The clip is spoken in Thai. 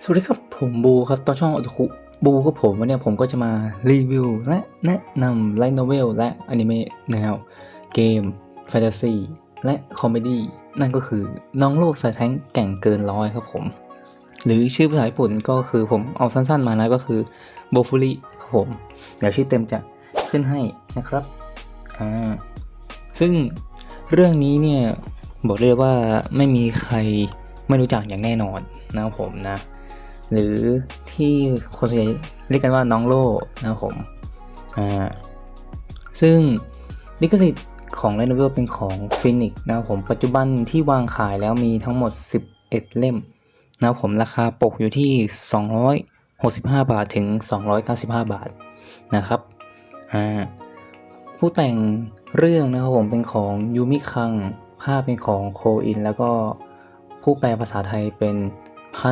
สวัสดีครับผมบูครับต่อช่องอตคุบูครับผมวันนี้ผมก็จะมารีวิวและแนะนำไลท์โนเวลและอนิเมะแนว เกม แฟนตาซีและคอมเมดี้นั่นก็คือน้องโลกสายแท้งแก่งเกินร้อยครับผม หรือชื่อภาษาญี่ปุ่นก็คือผมเอาสั้นๆมานะก็คือโบฟูริครับผม เดี๋ยวชื่อเต็มจะขึ้นให้นะครับอ่าซึ่งเรื่องนี้เนี่ยบอกเลยว่าไม่มีใคร ไม่รู้จักอย่างแน่นอนนะครับผมนะ หรือที่คนส่วนใหญ่เรียกกันว่าน้องโล่นะครับผมอ่าซึ่งลิขสิทธิ์ของไลน์โนเวลเป็นของฟินิกนะครับผมปัจจุบันที่วางขายแล้วมีทั้งหมด 11 เล่มนะครับผมราคาปกอยู่ที่ 265 บาทถึง 295 บาทนะครับอ่าผู้แต่งเรื่องนะครับผมเป็นของยูมิคัง ภาพเป็นของโคอิน แล้วก็ ผู้แปลภาษาไทยเป็นพัน